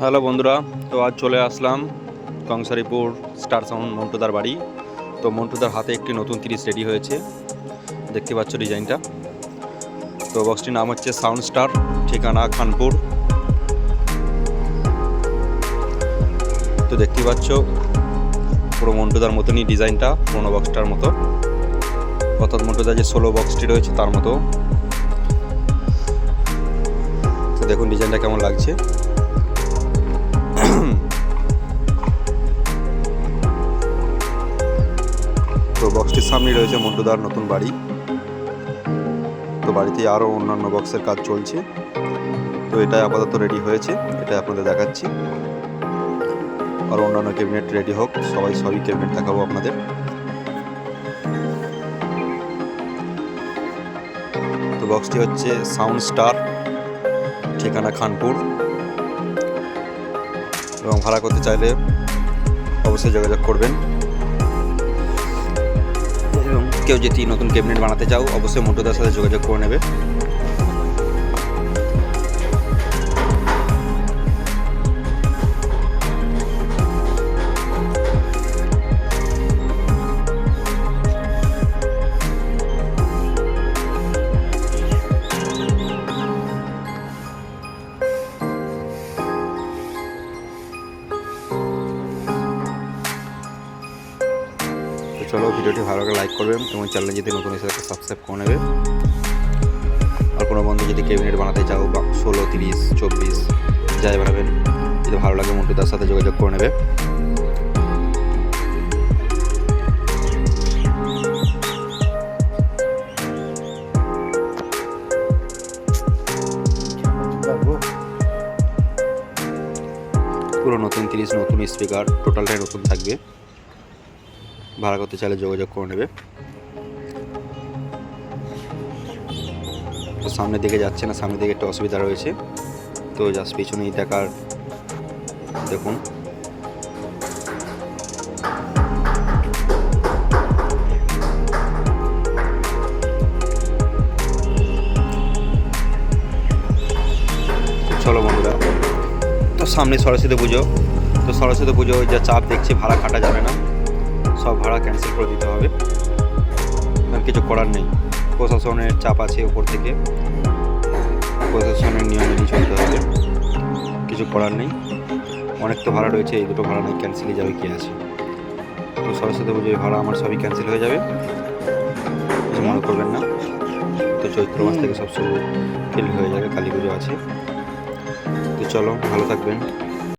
Hello বন্ধুরা, তো আজ চলে আসলাম কংসারিপুর স্টার সাউন্ড মন্টুদার বাড়ি। তো মন্টুদার হাতে একটি নতুন তিরিশ রেডি হয়েছে, দেখতে পাচ্ছ ডিজাইনটা। তো বক্সটির নাম হচ্ছে সাউন্ড স্টার, ঠিকানা খানপুর। তো দেখতে পাচ্ছ, পুরো মন্টুদার মতনই ডিজাইনটা, পুরোনো বক্সটার মতো। অর্থাৎ মন্টুদার যে ষোলো বক্সটি রয়েছে তার মতো। তো দেখুন ডিজাইনটা কেমন লাগছে। তো বক্সটির সামনে রয়েছে মন্টুদার নতুন বাড়ি। তো বাড়িতে আরও অন্যান্য বক্সের কাজ চলছে। তো এটা আপাতত রেডি হয়েছে এটা আপনাদের দেখাচ্ছি। আর অন্যান্য ক্যাবিনেট রেডি হোক, সবাই সবই ক্যাবিনেট দেখাবো আপনাদের। তো বক্সটি হচ্ছে সাউন্ড স্টার ঠিকানা খানপুর। এবং ভাড়া করতে চাইলে অবশ্যই যোগাযোগ করবেন। এবং কেউ যদি নতুন ক্যাবিনেট বানাতে চাও, অবশ্যই মোটরদার সাথে যোগাযোগ করে নেবে। চলো ভিডিওটি ভালো লাগে লাইক করবেন এবং চ্যানেলে যদি নতুন থাকে সাবস্ক্রাইব করে নেবে। আর কোনো বন্ধু যদি ক্যাবিনেট বানাতে চাও বা ষোলো, তিরিশ, চব্বিশ, যাই বানাবেন, যদি ভালো লাগে মন্টুদার সাথে যোগাযোগ করে নেবে। পুরো নতুন তিরিশ, নতুন স্পিকার টোটালটাই নতুন থাকবে। ভাড়া করতে চাইলে যোগাযোগ করে নেবে। তো সামনের দিকে যাচ্ছে না, সামনের দিকে একটা অসুবিধা রয়েছে। তো জাস্ট পিছনেই দেখার, দেখুন। চলো বন্ধুরা, তো সামনে সরস্বতী পুজো। তো সরস্বতী পুজো যা চাপ দেখছি, ভাড়া কাটা যাবে না। সব ভাড়া ক্যান্সেল করে দিতে হবে। আর কিছু করার নেই। প্রশাসনের চাপ আছে উপর থেকে। প্রশাসনের নিয়ম মেনে চলতে হবে। কিছু করার নেই। অনেক তো ভাড়া রয়েছে, এই দুটো ভাড়া নেই ক্যান্সেলই যাবে কি আছে। তো সরস্বতী পুজোয় ভাড়া আমার সবই ক্যান্সেল হয়ে যাবে। কিছু মনে করবেন না। তো চৈত্র মাস থেকে সব শুরু ফিল হয়ে যাবে, কালী পুজো আছে। তো চলো, ভালো থাকবেন।